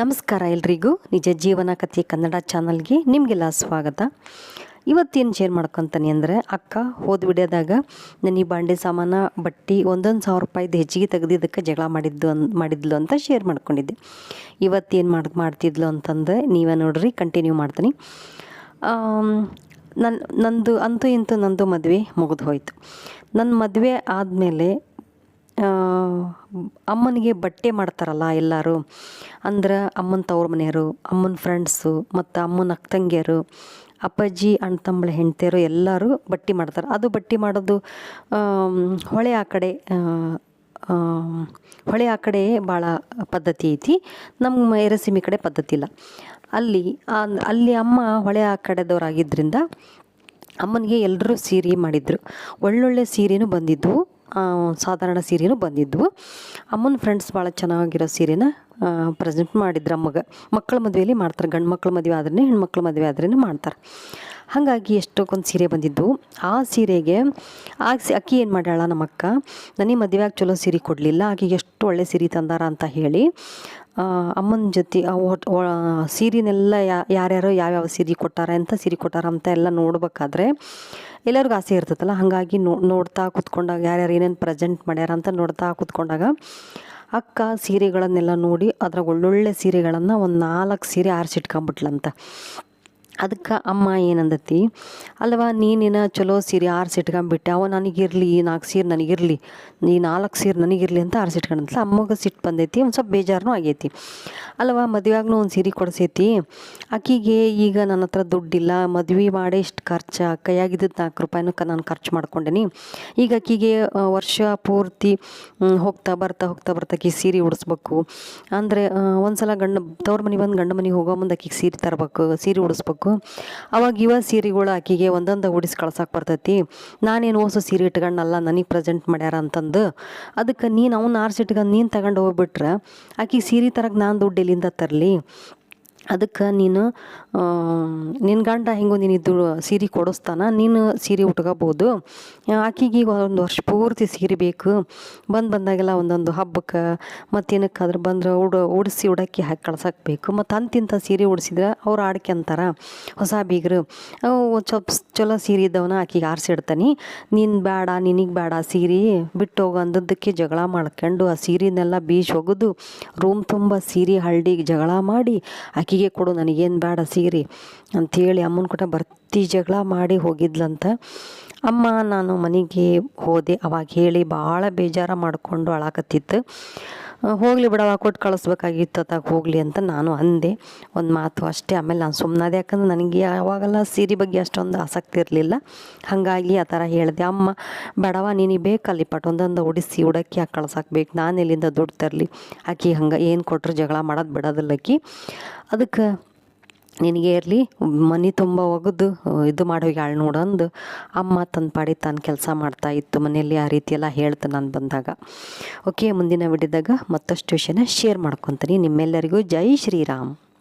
ನಮಸ್ಕಾರ ಎಲ್ರಿಗೂ. ನಿಜ ಜೀವನ ಕಥೆ ಕನ್ನಡ ಚಾನಲ್ಗೆ ನಿಮಗೆಲ್ಲ ಸ್ವಾಗತ. ಇವತ್ತೇನು ಶೇರ್ ಮಾಡ್ಕೊತಾನೆ ಅಂದರೆ, ಅಕ್ಕ ಹೋದ ನಾನು ಈ ಬಾಂಡೆ ಸಾಮಾನ ಬಟ್ಟೆ ಒಂದೊಂದು ಸಾವಿರ ರೂಪಾಯಿದು ಹೆಚ್ಚಿಗೆ ತೆಗೆದಿದ್ದಕ್ಕೆ ಜಗಳ ಮಾಡಿದ್ದು ಅನ್, ಮಾಡಿದ್ಲು ಅಂತ ಶೇರ್ ಮಾಡ್ಕೊಂಡಿದ್ದೆ. ಇವತ್ತೇನು ಮಾಡಿ, ಮಾಡ್ತಿದ್ಲು ಅಂತಂದು ನೀವೇ ನೋಡ್ರಿ ಕಂಟಿನ್ಯೂ ಮಾಡ್ತೀನಿ. ನನ್ನ ನಂದು, ಅಂತೂ ಇಂತೂ ನಂದು ಮದುವೆ ಮುಗಿದು ಹೋಯ್ತು. ನನ್ನ ಮದುವೆ ಆದಮೇಲೆ ಅಮ್ಮನಿಗೆ ಬಟ್ಟೆ ಮಾಡ್ತಾರಲ್ಲ ಎಲ್ಲರೂ ಅಂದ್ರೆ ಅಮ್ಮನ ತವ್ರ ಮನೆಯವರು ಅಮ್ಮನ ಫ್ರೆಂಡ್ಸು ಮತ್ತು ಅಮ್ಮನ ಅಕ್ಕ ತಂಗಿಯರು ಅಪ್ಪಾಜಿ ಅಣ್ಣ ತಮ್ಮಳ ಹೆಂಡ್ತಿಯರು ಎಲ್ಲರೂ ಬಟ್ಟೆ ಮಾಡ್ತಾರೆ. ಅದು ಬಟ್ಟೆ ಮಾಡೋದು ಹೊಳೆ ಆ ಕಡೆ ಹೊಳೆ ಆ ಕಡೆ ಭಾಳ ಪದ್ಧತಿ ಐತಿ ನಮ್ಮ ಎರಸಿಮಿ ಕಡೆ ಪದ್ಧತಿ ಇಲ್ಲ. ಅಲ್ಲಿ ಅಲ್ಲಿ ಅಮ್ಮ ಹೊಳೆ ಆ ಕಡೆದವರಾಗಿದ್ದರಿಂದ ಅಮ್ಮನಿಗೆ ಎಲ್ಲರೂ ಸೀರೆ ಮಾಡಿದ್ರು. ಒಳ್ಳೊಳ್ಳೆ ಸೀರೆನೂ ಬಂದಿದ್ವು. ಆ, ಸಾಧಾರಣ ಸೀರೆನೂ ಬಂದಿದ್ವು. ಅಮ್ಮನ ಫ್ರೆಂಡ್ಸ್ ಭಾಳ ಚೆನ್ನಾಗಿರೋ ಸೀರೆನ ಪ್ರೆಸೆಂಟ್ ಮಾಡಿದ್ರು ಅಮ್ಮಗೆ. ಮಕ್ಕಳ ಮದುವೆಯಲ್ಲಿ ಮಾಡ್ತಾರೆ, ಗಂಡು ಮಕ್ಕಳ ಮದುವೆ ಆದ್ರೆ ಹೆಣ್ಮಕ್ಳ ಮದುವೆ ಆದ್ರೇ ಮಾಡ್ತಾರೆ. ಹಾಗಾಗಿ ಎಷ್ಟೊಂದು ಸೀರೆ ಬಂದಿದ್ದು ಆ ಸೀರೆಗೆ ಆ ಅಕ್ಕಿ ಏನು ಮಾಡ್ಯಾಳ ನಮ್ಮ ಅಕ್ಕ ನನಗೆ ಮದುವೆಯಾಗಿ ಚಲೋ ಸೀರೆ ಕೊಡಲಿಲ್ಲ, ಆಕೆಗೆ ಎಷ್ಟು ಒಳ್ಳೆ ಸೀರೆ ತಂದಾರ ಅಂತ ಹೇಳಿ ಅಮ್ಮನ ಜೊತೆ ಸೀರೆನೆಲ್ಲ ಯಾರ್ಯಾರು ಯಾವ್ಯಾವ ಸೀರೆ ಕೊಟ್ಟಾರ ಅಂತ ಸೀರೆ ಕೊಟ್ಟಾರ ಅಂತ ಎಲ್ಲ ನೋಡ್ಬೇಕಾದ್ರೆ ಎಲ್ಲರಿಗೂ ಆಸೆ ಇರ್ತೈತಲ್ಲ ಹಾಗಾಗಿ ನೋ, ನೋಡ್ತಾ ಕೂತ್ಕೊಂಡಾಗ ಯಾರ್ಯಾರು ಏನೇನು ಪ್ರೆಸೆಂಟ್ ಮಾಡ್ಯಾರ ಅಂತ ನೋಡ್ತಾ ಕೂತ್ಕೊಂಡಾಗ ಅಕ್ಕ ಸೀರೆಗಳನ್ನೆಲ್ಲ ನೋಡಿ ಅದ್ರಾಗ ಒಳ್ಳೊಳ್ಳೆ ಸೀರೆಗಳನ್ನು ಒಂದು ನಾಲ್ಕು ಸೀರೆ ಆರಿಸಿಟ್ಕೊಂಬಿಟ್ಲಂತ. ಅದಕ್ಕೆ ಅಮ್ಮ ಏನಂದತಿ ಅಲ್ವಾ ನೀನಿನ ಚಲೋ ಸೀರೆ ಆರಿಸಿಟ್ಕೊಂಬಿಟ್ಟೆ ಅವ ನನಗಿರಲಿ, ಈ ನಾಲ್ಕು ಸೀರೆ ನನಗಿರಲಿ, ಈ ನಾಲ್ಕು ಸೀರೆ ನನಗಿರಲಿ ಅಂತ ಆರಿಸಿಟ್ಕೊಂಡಂತಲ ಅಮ್ಮಗೆ ಸಿಟ್ಟು ಬಂದೈತಿ, ಒಂದು ಸ್ವಲ್ಪ ಬೇಜಾರನೂ ಆಗೈತಿ. ಅಲ್ವಾ ಮದುವೆಯಾಗೂ ಒಂದು ಸೀರೆ ಕೊಡಿಸೈತಿ, ಆಕಿಗೆ ಈಗ ನನ್ನ ಹತ್ರ ದುಡ್ಡಿಲ್ಲ, ಮದ್ವೆ ಮಾಡಿ ಇಷ್ಟು ಖರ್ಚು ಕೈಯಾಗಿದ್ದು ನಾಲ್ಕು ರೂಪಾಯಿನೂ ಕ ನಾನು ಖರ್ಚು ಮಾಡ್ಕೊಂಡೇನಿ, ಈಗ ಆಕಿಗೆ ವರ್ಷ ಪೂರ್ತಿ ಹೋಗ್ತಾ ಬರ್ತಾ ಹೋಗ್ತಾ ಬರ್ತಾ ಆಕಿ ಸೀರೆ ಉಡಿಸ್ಬೇಕು, ಅಂದರೆ ಒಂದು ಸಲ ಗಂಡ, ತವ್ರ ಮನೆ ಬಂದು ಗಂಡ ಮನೆಗೆ ಹೋಗೋ ಮುಂದೆ ಆಕಿಗೆ ಸೀರೆ ತರಬೇಕು, ಸೀರೆ ಉಡಿಸ್ಬೇಕು ಅವಾಗ ಇವ ಸೀರೆಗಳು ಆಕಿಗೆ ಒಂದೊಂದು ಉಡಿಸಿ ಕಳ್ಸಕ್ಕೆ ಬರ್ತೈತಿ. ನಾನೇನು ಹೊಸ ಸೀರೆ ಇಟ್ಕೊಂಡಲ್ಲ ನನಗೆ ಪ್ರೆಸೆಂಟ್ ಮಾಡ್ಯಾರ ಅಂತಂದು. ಅದಕ್ಕೆ ನೀನು ಅವ್ನ ಆರಿಸಿಟ್ಕೊಂಡು ನೀನು ತಗೊಂಡು ಹೋಗ್ಬಿಟ್ರೆ ಆಕಿಗೆ ಸೀರೆ ತರಕ್ಕೆ ನಾನು ದುಡ್ಡು ಎಲ್ಲಿಂದ ತರಲಿ? ಅದಕ್ಕೆ ನೀನು ನಿನ್ನ ಗಂಡ ಹೆಂಗೋ ನೀನು ಇದು ಸೀರೆ ಕೊಡಿಸ್ತಾನ, ನೀನು ಸೀರೆ ಉಟ್ಕೋಬೋದು. ಆಕಿಗೆ ಒಂದು ವರ್ಷ ಪೂರ್ತಿ ಸೀರೆ ಬೇಕು. ಬಂದು ಬಂದಾಗೆಲ್ಲ ಒಂದೊಂದು ಹಬ್ಬಕ್ಕೆ ಮತ್ತೇನಕ್ಕಾದ್ರೆ ಬಂದ್ರೆ ಉಡ, ಉಡಿಸಿ ಉಡಕ್ಕಿ ಹಾಕಿ ಕಳ್ಸಕ್ಕೆ ಬೇಕು. ಮತ್ತು ಅಂತಿಂಥ ಸೀರೆ ಉಡಿಸಿದ್ರೆ ಅವ್ರು ಆಡ್ಕೊಂತಾರ ಹೊಸ ಬೀಗರು ಚೊಪ್, ಚಲೋ ಸೀರೆ ಇದ್ದವನ ಆಕಿಗೆ ಆರಿಸಿಡ್ತಾನೆ. ನೀನು ಬೇಡ ನಿನಗೆ ಬೇಡ ಸೀರೆ. ಬಿಟ್ಟು ಹೋಗೋ ಅಂದದ್ದಕ್ಕೆ ಜಗಳ ಮಾಡ್ಕೊಂಡು ಆ ಸೀರೆನೆಲ್ಲ ಬೀಚ್ ಒಗೆದು ರೂಮ್ ತುಂಬ ಸೀರೆ ಹಳ್ಳಿಗೆ ಜಗಳ ಮಾಡಿ ಆಕಿಗೆ ಕೊಡು ನನಗೇನು ಬೇಡ ಸೀರೆ ಅಂಥೇಳಿ ಅಮ್ಮನ ಕೂಡ ಬರ್ತಿ ಜಗಳ ಮಾಡಿ ಹೋಗಿದ್ಲಂತ. ಅಮ್ಮ, ನಾನು ಮನೆಗೆ ಹೋದೆ. ಅವಾಗ ಹೇಳಿ ಭಾಳ ಬೇಜಾರ ಮಾಡಿಕೊಂಡು ಅಳಾಕತ್ತಿತ್ತು. ಹೋಗಲಿ ಬಿಡವ ಕೊಟ್ಟು ಕಳಿಸ್ಬೇಕಾಗಿತ್ತು ಅದಾಗ ಹೋಗಲಿ ಅಂತ ನಾನು ಅಂದೆ. ಒಂದು ಮಾತು ಅಷ್ಟೇ. ಆಮೇಲೆ ನಾನು ಸುಮ್ಮನಾದೆ ಯಾಕಂದ್ರೆ ನನಗೆ ಯಾವಾಗಲ್ಲ ಸೀರೆ ಬಗ್ಗೆ ಅಷ್ಟೊಂದು ಆಸಕ್ತಿ ಇರಲಿಲ್ಲ. ಹಾಗಾಗಿ ಆ ಥರ ಹೇಳಿದೆ. ಅಮ್ಮ, ಬೇಡವ ನೀನು ಬೇಕಲ್ಲಿ ಪಟ್ ಒಂದೊಂದು ಉಡಿಸಿ, ಉಡಕ್ಕಿ ಹಾಕಿ ಕಳ್ಸಕ್ಕೆ ಬೇಕು? ನಾನು ಎಲ್ಲಿಂದ ದುಡ್ಡು ತರಲಿ? ಆಕಿ ಹಂಗೆ ಏನು ಕೊಟ್ಟರು ಜಗಳ ಮಾಡೋದು ಬಿಡೋದಿಲ್ಲ ಆಕಿ. ಅದಕ್ಕೆ ನಿನಗೆ ಇರಲಿ, ಮನೆ ತುಂಬ ಒಗೆದು ಇದು ಮಾಡೋಗ್ಯಾಳು ನೋಡಂದು ಅಮ್ಮ ತನ್ನ ಪಾಡಿ ತಾನು ಕೆಲಸ ಮಾಡ್ತಾ ಇತ್ತು ಮನೆಯಲ್ಲಿ ಆ ರೀತಿ ಎಲ್ಲ ಹೇಳ್ತು ನಾನು ಬಂದಾಗ. ಓಕೆ ಮುಂದಿನ ವಿಡಿಯೋದಾಗ ಮತ್ತಷ್ಟು ವಿಷಯನ ಶೇರ್ ಮಾಡ್ಕೊತೀನಿ. ನಿಮ್ಮೆಲ್ಲರಿಗೂ ಜೈ ಶ್ರೀರಾಮ್.